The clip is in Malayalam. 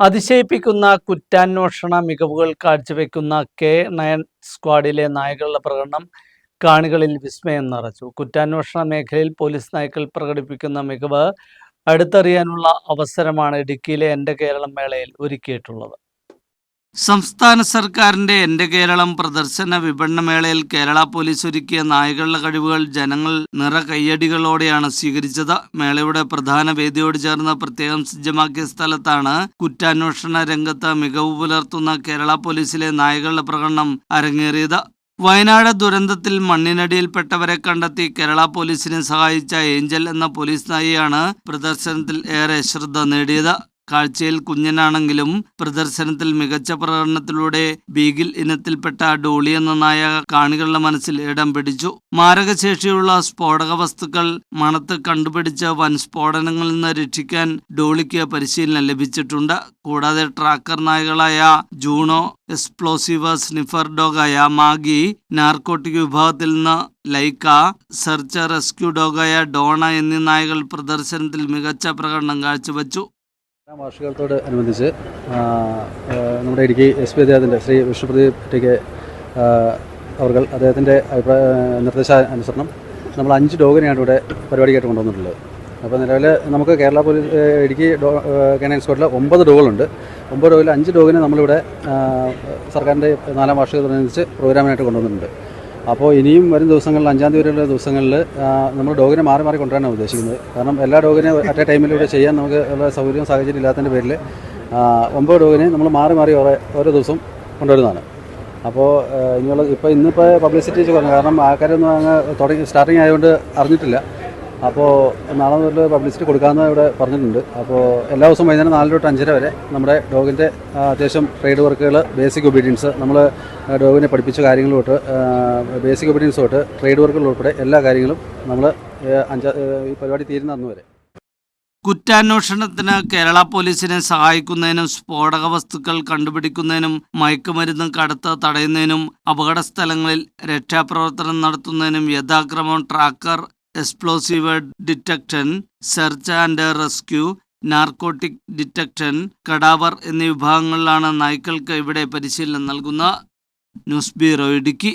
അതിശയിപ്പിക്കുന്ന കുറ്റാന്വേഷണ മികവുകൾ കാഴ്ചവെക്കുന്ന കെ നയൻ സ്ക്വാഡിലെ നായകളുടെ പ്രകടനം കാണികളിൽ വിസ്മയം നിറച്ചു. കുറ്റാന്വേഷണ മേഖലയിൽ പോലീസ് നായ്ക്കൾ പ്രകടിപ്പിക്കുന്ന മികവ് അടുത്തറിയാനുള്ള അവസരമാണ് ഇടുക്കിയിലെ എന്റെ കേരളം മേളയിൽ ഒരുക്കിയിട്ടുള്ളത്. സംസ്ഥാന സർക്കാരിന്റെ എന്റെ കേരളം പ്രദർശന വിപണന മേളയിൽ കേരള പോലീസ് ഒരുക്കിയ നായകളുടെ കഴിവുകൾ ജനങ്ങൾ നിറ കയ്യടികളോടെയാണ് സ്വീകരിച്ചത്. മേളയുടെ പ്രധാന വേദിയോട് ചേർന്ന് പ്രത്യേകം സജ്ജമാക്കിയ സ്ഥലത്താണ് കുറ്റാന്വേഷണ രംഗത്ത് മികവ് പുലർത്തുന്ന കേരള പോലീസിലെ നായകളുടെ പ്രകടനം അരങ്ങേറിയത്. വയനാട് ദുരന്തത്തിൽ മണ്ണിനടിയിൽപ്പെട്ടവരെ കണ്ടെത്തി കേരള പോലീസിനെ സഹായിച്ച ഏഞ്ചൽ എന്ന പോലീസ് നായിയാണ് പ്രദർശനത്തിൽ ഏറെ ശ്രദ്ധ നേടിയത്. കാഴ്ചയിൽ കുഞ്ഞനാണെങ്കിലും പ്രദർശനത്തിൽ മികച്ച പ്രകടനത്തിലൂടെ ബീഗിൽ ഇനത്തിൽപ്പെട്ട ഡോളി എന്ന നായ കാണികളുടെ മനസ്സിൽ ഇടം പിടിച്ചു. മാരകശേഷിയുള്ള സ്ഫോടക വസ്തുക്കൾ മണത്ത് കണ്ടുപിടിച്ച് വൻ സ്ഫോടനങ്ങളിൽ നിന്ന് രക്ഷിക്കാൻ ഡോളിക്ക് പരിശീലനം ലഭിച്ചിട്ടുണ്ട്. കൂടാതെ ട്രാക്കർ നായകളായ ജൂണോ എക്സ്പ്ലോസീവ് സ്നിഫർ ഡോഗായ മാഗി നാർക്കോട്ടിക് വിഭാഗത്തിൽ നിന്ന് ലൈക്ക സെർച്ച് റെസ്ക്യൂ ഡോഗായ ഡോണ എന്നീ നായകൾ പ്രദർശനത്തിൽ മികച്ച പ്രകടനം കാഴ്ചവെച്ചു. വാർഷികത്തോട് അനുബന്ധിച്ച് നമ്മുടെ ഇടുക്കി എസ് പി അദ്ദേഹത്തിന്റെ ശ്രീ വിഷ്ണുപ്രദീപ് ടി കെ അവർ അദ്ദേഹത്തിന്റെ അഭിപ്രായ നിർദ്ദേശ അനുസരണം നമ്മൾ അഞ്ച് ഡോഗിനെയാണ് ഇവിടെ പരിപാടിക്കായിട്ട് കൊണ്ടുവന്നിട്ടുള്ളത്. അപ്പോൾ നിലവിൽ നമുക്ക് കേരള പോലീസ് ഇടുക്കി ഡോ കെനൈൻ സ്ക്വാഡിൽ ഒമ്പത് ഡോഗുകളുണ്ട്. ഒമ്പത് ഡോഗിൽ അഞ്ച് ഡോഗിനെ നമ്മളിവിടെ സർക്കാരിന്റെ നാലാം വാർഷികത്തോടനുബന്ധിച്ച് പ്രോഗ്രാമിനായിട്ട് കൊണ്ടുവന്നിട്ടുണ്ട്. അപ്പോൾ ഇനിയും വരും ദിവസങ്ങളിൽ അഞ്ചാം തീയതി വരെയുള്ള ദിവസങ്ങളിൽ നമ്മൾ ഡോഗിനെ മാറി മാറി കൊണ്ടുവരാനാണ് ഉദ്ദേശിക്കുന്നത്. കാരണം എല്ലാ ഡോഗിനെ അറ്റ് എ ടൈമിലൂടെ ചെയ്യാൻ നമുക്ക് ഉള്ള സൗകര്യവും സാഹചര്യം ഇല്ലാത്തതിന്റെ പേരിൽ ഒമ്പത് ഡോഗിനെ നമ്മൾ മാറി മാറി ഓരോ ഓരോ ദിവസം കൊണ്ടുവരുന്നതാണ്. അപ്പോൾ ഇനിയുള്ള ഇപ്പോൾ ഇന്നിപ്പോൾ പബ്ലിസിറ്റി പറഞ്ഞു കാരണം ആൾക്കാരൊന്നും അങ്ങ് തുടങ്ങി സ്റ്റാർട്ടിങ് ആയതുകൊണ്ട് അറിഞ്ഞിട്ടില്ല. അപ്പോൾ നാളെ മുതൽ പബ്ലിസിറ്റി കൊടുക്കാമെന്ന് ഇവിടെ പറഞ്ഞിട്ടുണ്ട്. അപ്പോൾ എല്ലാ ദിവസവും വൈകുന്നേരം നാല് തൊട്ട് അഞ്ചര വരെ നമ്മുടെ ഡോഗിന്റെ അത്യാവശ്യം ട്രേഡ് വർക്കുകൾ ബേസിക് ഒബീഡിയൻസ് നമ്മൾ ഡോഗിനെ പഠിപ്പിച്ച കാര്യങ്ങൾ തൊട്ട് ബേസിക് ഒബീഡിയൻസ് തൊട്ട് ട്രേഡ് വർക്കുകൾ ഉൾപ്പെടെ എല്ലാ കാര്യങ്ങളും നമ്മൾ അഞ്ചാ ഈ പരിപാടി തീരുന്ന അന്ന് വരെ. കുറ്റാന്വേഷണത്തിന് കേരള പോലീസിനെ സഹായിക്കുന്നതിനും സ്ഫോടക വസ്തുക്കൾ കണ്ടുപിടിക്കുന്നതിനും മയക്കുമരുന്ന് കടത്ത് തടയുന്നതിനും അപകട സ്ഥലങ്ങളിൽ രക്ഷാപ്രവർത്തനം നടത്തുന്നതിനും യഥാക്രമം tracker explosive detection search and rescue narcotic detection cadaver എന്നീ വിഭാഗങ്ങളിലാണ് നായ്ക്കൾക്ക് ഇവിടെ പരിശീലനം നൽകുന്ന ന്യൂസ് ബ്യൂറോ ഇടുക്കി.